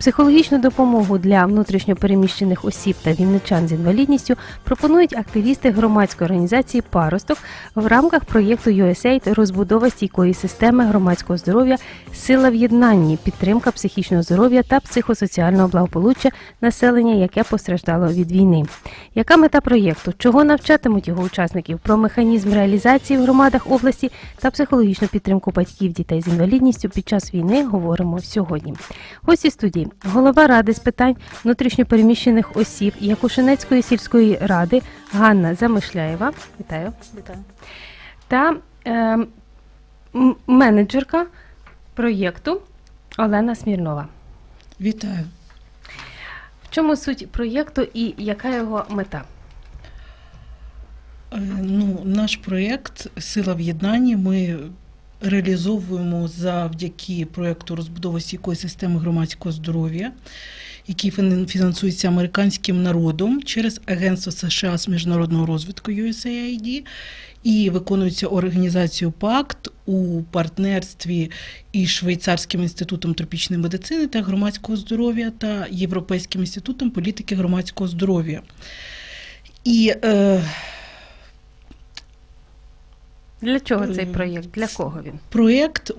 Психологічну допомогу для внутрішньопереміщених осіб та вінничан з інвалідністю пропонують активісти громадської організації Паросток в рамках проєкту USAID розбудова стійкої системи громадського здоров'я Сила в єднанні, підтримка психічного здоров'я та психосоціального благополуччя населення, яке постраждало від війни. Яка мета проєкту? Чого навчатимуть його учасників? Про механізм реалізації в громадах області та психологічну підтримку батьків дітей з інвалідністю під час війни говоримо сьогодні. Гості студії голова ради з питань внутрішньопереміщених осіб Якушинецької сільської ради Ганна Замишляєва. Вітаю. Вітаю. Та е, менеджерка проєкту Олена Смірнова. Вітаю. В чому суть проєкту і яка його мета? Е, Ну, наш проєкт Сила в єднанні ми реалізовуємо завдяки проєкту розбудови стійкої системи громадського здоров'я, який фінансується американським народом через Агентство США з міжнародного розвитку USAID і виконується організацією ПАКТ у партнерстві із Швейцарським інститутом тропічної медицини та громадського здоров'я та Європейським інститутом політики громадського здоров'я. І е, Для чого цей Е, проєкт? Для кого він? Проєкт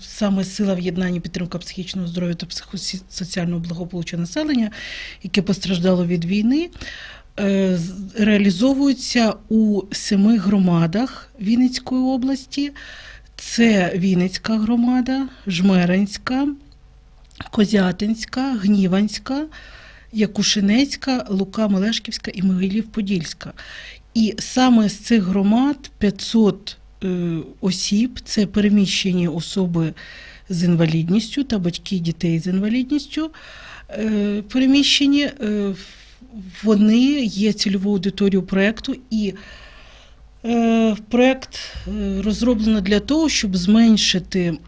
саме сила в єднанні підтримка психічного здоров'я та психосоціального благополуччя населення, яке постраждало від війни, е, реалізовується у семи громадах Вінницької області. Це Вінницька громада, Жмеринська, Козятинська, Гніванська, Якушинецька, Лука Мелешківська і Могилів-Подільська. І саме з цих громад 500 е, осіб це переміщені особи з інвалідністю та батьки дітей з інвалідністю. е, Переміщені е, вони є цільовою аудиторією проєкту, і проєкт розроблено для того, щоб зменшити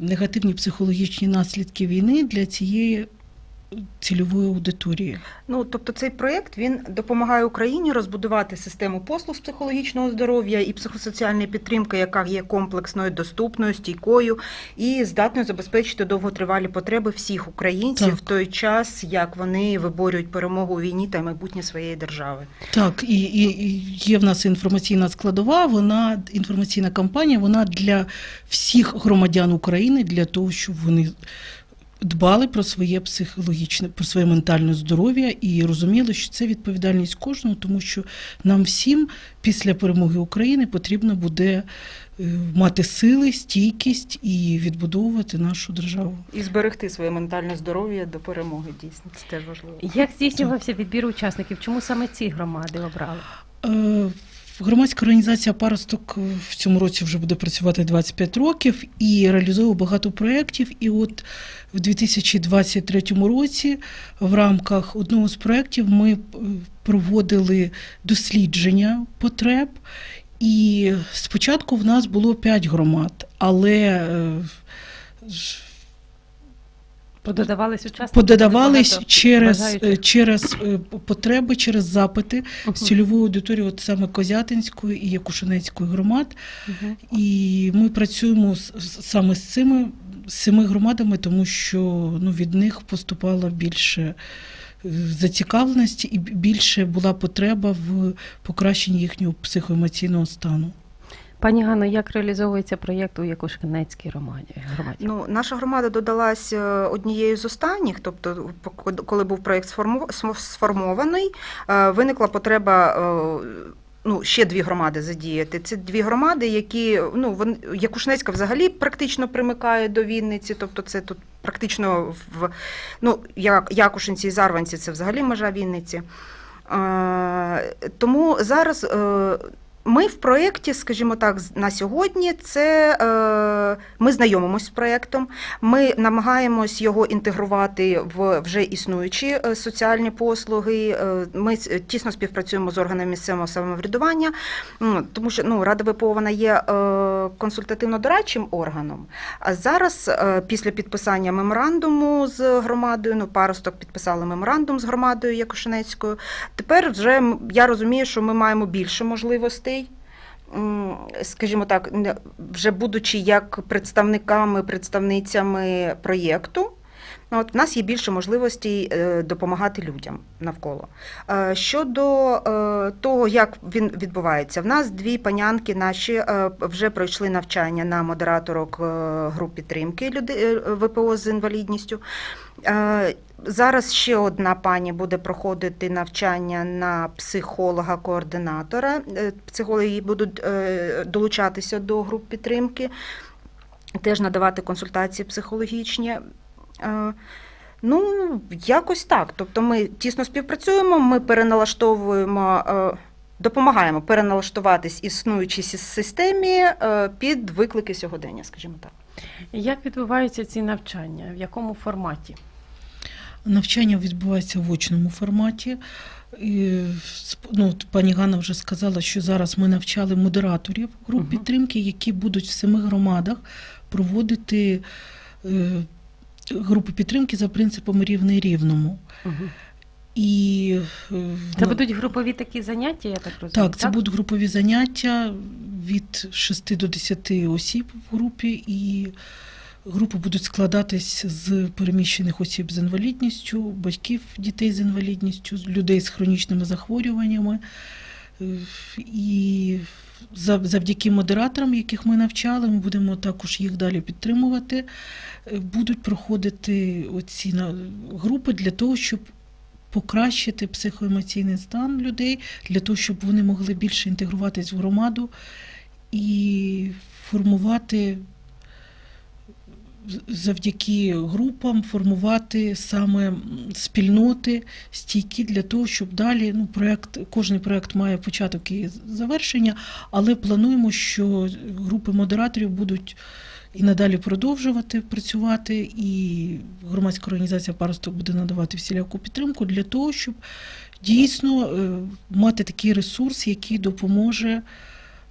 негативні психологічні наслідки війни для цієї цільової аудиторії. Ну, тобто цей проєкт він допомагає Україні розбудувати систему послуг з психологічного здоров'я і психосоціальної підтримки, яка є комплексною, доступною, стійкою і здатною забезпечити довготривалі потреби всіх українців Так. в той час, як вони виборюють перемогу у війні та майбутнє своєї держави. Так, і, і, і є в нас інформаційна складова, вона інформаційна кампанія, вона для всіх громадян України, для того, щоб вони дбали про своє психологічне, про своє ментальне здоров'я і розуміли, що це відповідальність кожного, тому що нам всім після перемоги України потрібно буде е, мати сили, стійкість і відбудовувати нашу державу. І зберегти своє ментальне здоров'я до перемоги. Дійсно, це теж важливо. Як здійснювався відбір учасників? Чому саме ці громади обрали? Громадська організація Паросток в цьому році вже буде працювати 25 років і реалізує багато проєктів. І от в 2023 році в рамках одного з проєктів ми е, проводили дослідження потреб. І спочатку в нас було 5 громад, але е, Пододавались учасники? пододавались через, бажаючих? е, через е, потреби, через запити Мгм. з цільовою аудиторією, от саме Козятинської і Якушинецької громад. Мгм. І ми працюємо саме з цими з семи громадами, тому що ну, від них поступало більше е, зацікавленості і більше була потреба в покращенні їхнього психоемоційного стану. Пані Ганно, як реалізовується проєкт у Якушкинецькій громаді? громаді? Ну, наша громада додалась е, однією з останніх, тобто, коли був проєкт сформований, е, виникла потреба. е, Ну, ще дві громади задіяти. Це дві громади, які ну вон Якушнецька взагалі практично примикає до Вінниці, тобто це тут практично в ну як Якушинці і Зарванці це взагалі межа Вінниці. Е, тому зараз е, Ми в проєкті, скажімо так, на сьогодні це е, ми знайомимося з проєктом, ми намагаємось його інтегрувати в вже існуючі е, соціальні послуги. Е, Ми тісно співпрацюємо з органами місцевого самоврядування, тому що ну, Рада ВПО вона є консультативно-дорадчим органом. А зараз, після підписання меморандуму з громадою, ну паросток підписали меморандум з громадою Якушинецькою. Тепер вже я розумію, що ми маємо більше можливостей. Скажімо так, вже будучи як представниками, представницями проєкту, ну, от в нас є більше можливостей е, допомагати людям навколо. Е, Щодо е, того, як він відбувається, в нас дві панянки наші вже пройшли навчання на модераторок груп підтримки ВПО з інвалідністю. Зараз ще одна пані буде проходити навчання на психолога-координатора. Психологи будуть долучатися до груп підтримки, теж надавати консультації психологічні. Е, Ну, якось так. Тобто ми тісно співпрацюємо, ми переналаштовуємо, е, допомагаємо переналаштуватись існуючій системі е, під виклики сьогодення, скажімо так. Як відбуваються ці навчання? В якому форматі? Навчання відбувається в очному форматі. І, ну, пані Ганна вже сказала, що зараз ми навчали модераторів груп підтримки, які будуть в семи громадах проводити групи підтримки за принципом рівний рівному. Угу. І е, Це будуть групові такі заняття, я так розумію. так, це будуть групові заняття від 6 до 10 осіб в групі, і групи будуть складатись з переміщених осіб з інвалідністю, батьків дітей з інвалідністю, людей з хронічними захворюваннями. Е, І завдяки модераторам, яких ми навчали, ми будемо також їх далі підтримувати. е, Будуть проходити оці групи для того, щоб покращити психоемоційний стан людей, для того, щоб вони могли більше інтегруватись в громаду і формувати завдяки групам, формувати саме спільноти, стійкі для того, щоб далі ну, проект, кожен проект має початок і завершення, але плануємо, що групи модераторів будуть і надалі продовжувати працювати, і громадська організація Паросток буде надавати всіляку підтримку для того, щоб дійсно е, мати такий ресурс, який допоможе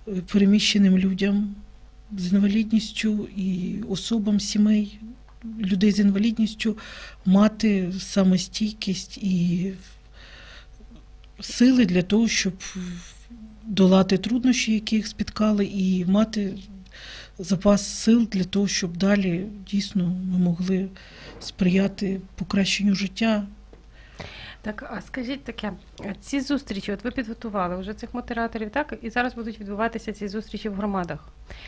е, переміщеним людям з інвалідністю і особам сімей людей з інвалідністю мати самостійкість і сили для того, щоб долати труднощі, які їх спіткали, і мати запас сил для того, щоб далі дійсно ми могли сприяти покращенню життя. Так, а скажіть таке, ці зустрічі, от ви підготували вже цих модераторів, так? І зараз будуть відбуватися ці зустрічі в громадах.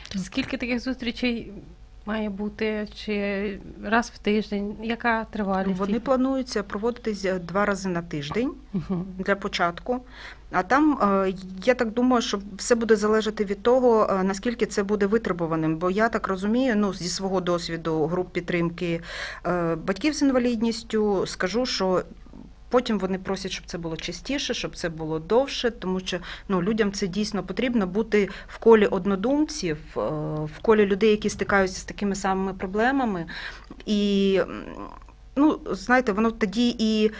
Так. Скільки таких зустрічей має бути? Чи раз в тиждень? Яка тривалість? Вони плануються проводитись е, два рази на тиждень. Для початку. А там е, я так думаю, що все буде залежати від того, е, наскільки це буде витребуваним. Бо я так розумію, ну зі свого досвіду груп підтримки батьків з інвалідністю, скажу, що. Потім вони просять, щоб це було частіше, щоб це було довше, тому що ну, людям це дійсно потрібно бути в колі однодумців, е, в колі людей, які стикаються з такими самими проблемами. І ну, знаєте, воно тоді і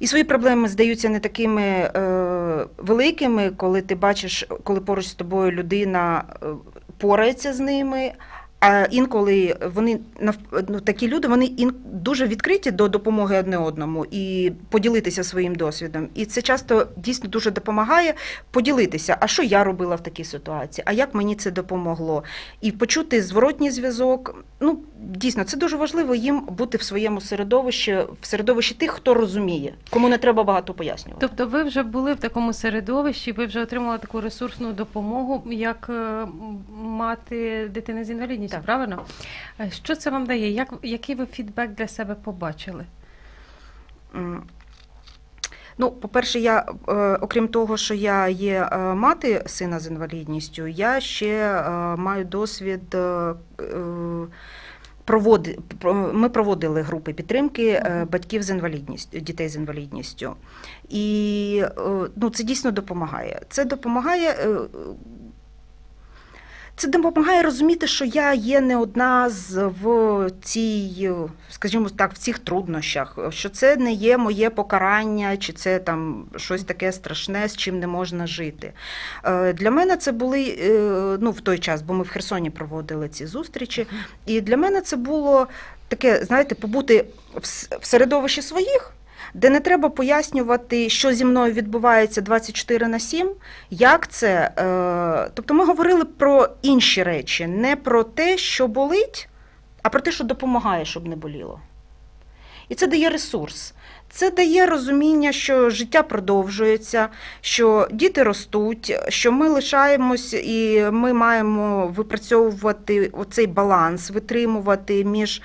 і свої проблеми здаються не такими е, великими, коли ти бачиш, коли поруч з тобою людина е, порається з ними. А інколи вони ну, такі люди, вони ін, дуже відкриті до допомоги одне одному і поділитися своїм досвідом. І це часто дійсно дуже допомагає поділитися, а що я робила в такій ситуації, а як мені це допомогло. І почути зворотній зв'язок. Ну, дійсно, це дуже важливо їм бути в своєму середовищі, в середовищі тих, хто розуміє, кому не треба багато пояснювати. Тобто ви вже були в такому середовищі, ви вже отримали таку ресурсну допомогу, як е, мати дитини з інвалідністю, Так. правильно? Е, Що це вам дає? Як, який ви фідбек для себе побачили? Ну, по-перше, я, е, окрім того, що я є е, мати сина з інвалідністю, я ще маю досвід проводи, ми проводили групи підтримки батьків з інвалідністю, дітей з інвалідністю. І ну, це дійсно допомагає. Це допомагає. Е, Це допомагає розуміти, що я є не одна з в цій, скажімо так, в цих труднощах, що це не є моє покарання, чи це там щось таке страшне, з чим не можна жити. Е, Для мене це були е, ну, в той час, бо ми в Херсоні проводили ці зустрічі. І для мене це було таке, знаєте, побути в середовищі своїх. Де не треба пояснювати, що зі мною відбувається 24 на 7, як це. Е, тобто ми говорили про інші речі, не про те, що болить, а про те, що допомагає, щоб не боліло. І це дає ресурс. Це дає розуміння, що життя продовжується, що діти ростуть, що ми лишаємось і ми маємо випрацьовувати оцей баланс, витримувати між.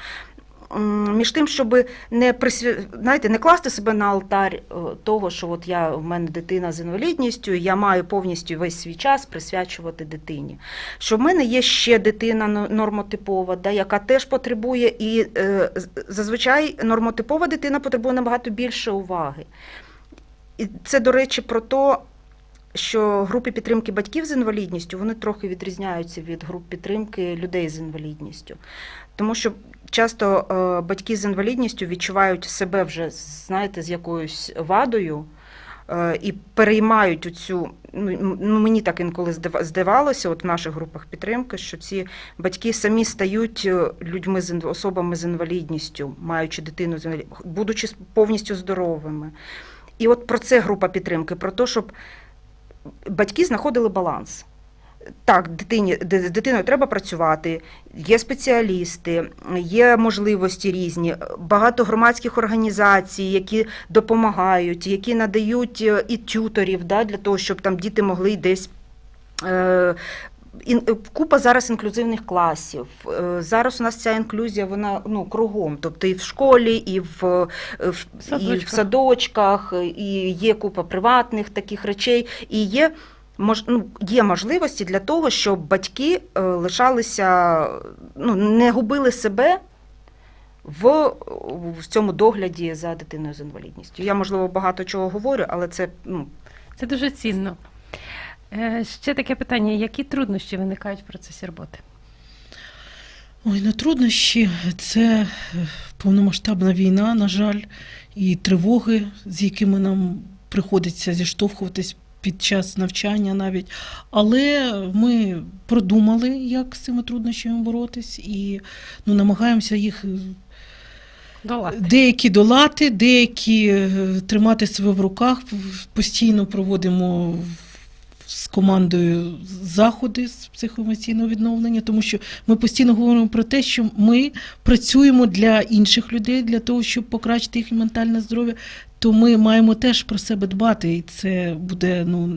Між тим, щоб не присвя... знаєте, не класти себе на алтарь е, того, що от я в мене дитина з інвалідністю, я маю повністю весь свій час присвячувати дитині. Що в мене є ще дитина нормотипова, да, яка теж потребує, і е, зазвичай нормотипова дитина потребує набагато більше уваги. І це, до речі, про те, що групи підтримки батьків з інвалідністю вони трохи відрізняються від груп підтримки людей з інвалідністю. Тому що часто е, батьки з інвалідністю відчувають себе вже, знаєте, з якоюсь вадою е, і переймають оцю. Ну, ну, мені так інколи здава- здавалося, от в наших групах підтримки, що ці батьки самі стають е, людьми з особами з інвалідністю, маючи дитину з інвалідністю, будучи повністю здоровими. І от про це група підтримки, про те, щоб батьки знаходили баланс. Так, дитині, з дитиною треба працювати, є спеціалісти, є можливості різні, багато громадських організацій, які допомагають, які надають е, і тюторів да, для того, щоб там діти могли десь. Е, е, Купа зараз інклюзивних класів. Е, Зараз у нас ця інклюзія вона ну кругом, тобто і в школі, і в, в, і в садочках, і є купа приватних таких речей, і є. Мож, ну, є можливості для того, щоб батьки е, лишалися, ну, не губили себе в, в цьому догляді за дитиною з інвалідністю. Я, можливо, багато чого говорю, але це ну, Це дуже цінно. Е, Ще таке питання: які труднощі виникають в процесі роботи? Ой, ну труднощі це е, повномасштабна війна, на жаль, і тривоги, з якими нам приходиться зіштовхуватись під час навчання навіть. Але ми продумали, як з цими труднощами боротись, і ну, намагаємося їх е, Долати. деякі долати, деякі е, тримати себе в руках. Постійно проводимо з командою заходи з психоемоційного відновлення, тому що ми постійно говоримо про те, що ми працюємо для інших людей, для того, щоб покращити їхнє ментальне здоров'я. То ми маємо теж про себе дбати, і це буде ну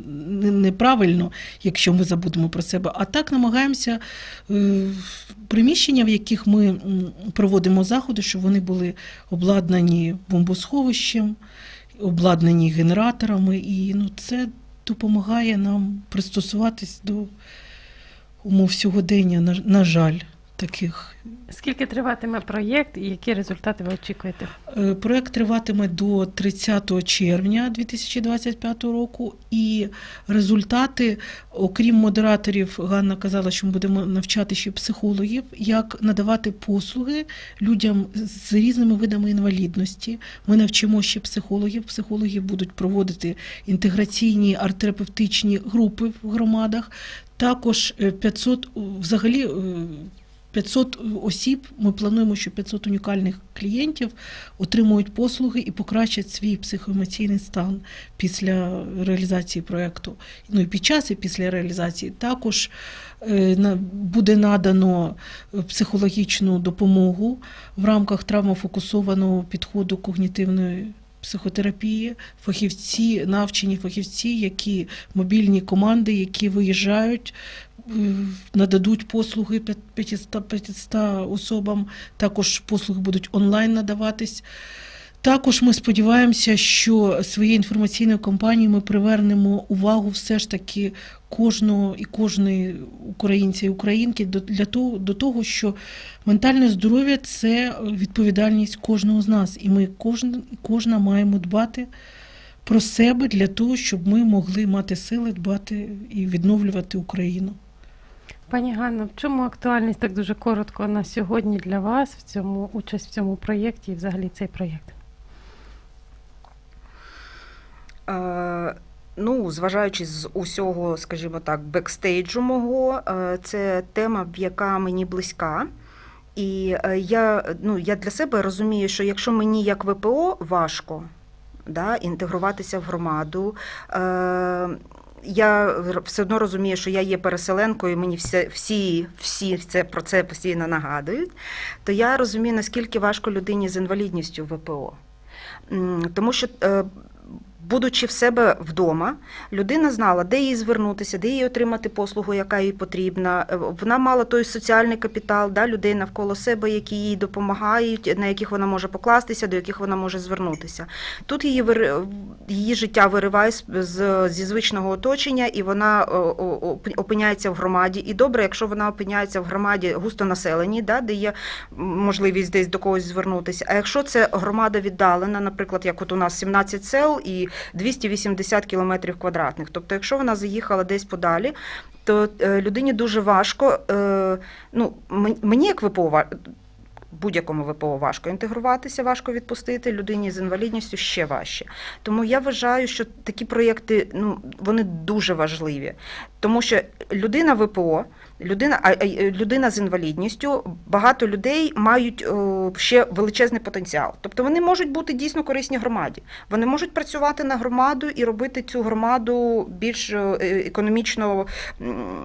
неправильно, якщо ми забудемо про себе. А так намагаємося е, приміщення, в яких ми проводимо заходи, щоб вони були обладнані бомбосховищем, обладнані генераторами, і ну, це допомагає нам пристосуватись до умов сьогодення, на жаль, таких. Скільки триватиме проєкт і які результати ви очікуєте? Е, Проект триватиме до 30 червня 2025 року, і результати, окрім модераторів, Ганна казала, що ми будемо навчати ще психологів, як надавати послуги людям з різними видами інвалідності. Ми навчимо ще психологів. Психологи будуть проводити інтеграційні арт-терапевтичні групи в громадах. Також е, 500 взагалі. Е, 500 осіб. Ми плануємо, що 500 унікальних клієнтів отримують послуги і покращать свій психоемоційний стан після реалізації проєкту. Ну і під час і після реалізації також е, буде надано е, психологічну допомогу в рамках травмофокусованого підходу когнітивної. Психотерапії, фахівці, навчені фахівці, які мобільні команди, які виїжджають, нададуть послуги 500, 500 особам. Також послуги будуть онлайн надаватись. Також ми сподіваємося, що своєю інформаційною кампанією ми привернемо увагу все ж таки кожного і кожної українця і українки до, для того, до того, що ментальне здоров'я це відповідальність кожного з нас, і ми кожна, кожна маємо дбати про себе для того, щоб ми могли мати сили дбати і відновлювати Україну. Пані Ганна, в чому актуальність так дуже коротко на сьогодні для вас в цьому участь в цьому проєкті і взагалі цей проєкт? Е, Ну, зважаючи з усього, скажімо так, бекстейджу мого, це тема, яка мені близька. І е, я, ну, я для себе розумію, що якщо мені як ВПО важко да, інтегруватися в громаду, е, я все одно розумію, що я є переселенкою, мені всі, всі, всі це, про це постійно нагадують, то я розумію, наскільки важко людині з інвалідністю в ВПО. Тому що, е, будучи в себе вдома, людина знала, де їй звернутися, де їй отримати послугу, яка їй потрібна. Е, Вона мала той соціальний капітал, да, людей навколо себе, які їй допомагають, на яких вона може покластися, до яких вона може звернутися. Тут її її життя вириває з, зі звичного оточення, і вона опиняється в громаді. І добре, якщо вона опиняється в громаді густонаселеній, да, де є можливість десь до когось звернутися. А якщо це громада віддалена, наприклад, як от у нас 17 сел і 280 кілометрів квадратних. Тобто, якщо вона заїхала десь подалі, то е, людині дуже важко. е, Ну, мені як ВПО будь-якому ВПО важко інтегруватися, важко відпустити. Людині з інвалідністю ще важче. Тому я вважаю, що такі проєкти ну, вони дуже важливі, тому що людина ВПО. Людина, а, а, людина з інвалідністю, багато людей мають о, ще величезний потенціал. Тобто вони можуть бути дійсно корисні громаді. Вони можуть працювати на громаду і робити цю громаду більш е, економічно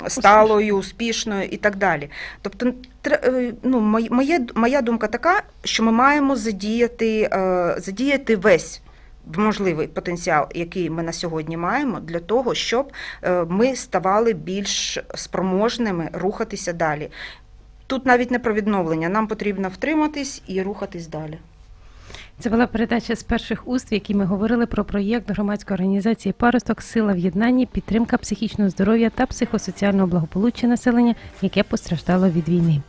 сталою, успішною і так далі. Тобто, е, ну, моє, моя думка така, що ми маємо задіяти, е, задіяти весь можливий потенціал, який ми на сьогодні маємо, для того, щоб е, ми ставали більш спроможними рухатися далі. Тут навіть не про відновлення, нам потрібно втриматись і рухатись далі. Це була передача з перших уст, в якій ми говорили про проєкт громадської організації Паросток Сила в єднанні, підтримка психічного здоров'я та психосоціального благополуччя населення, яке постраждало від війни.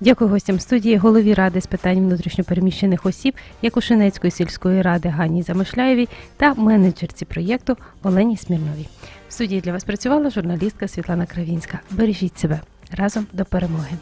Дякую гостям студії, голові ради з питань внутрішньопереміщених осіб Якушинецької сільської ради Гані Замишляєвій та менеджерці проєкту Олені Смірновій. В студії для вас працювала журналістка Світлана Кравінська. Бережіть себе разом до перемоги.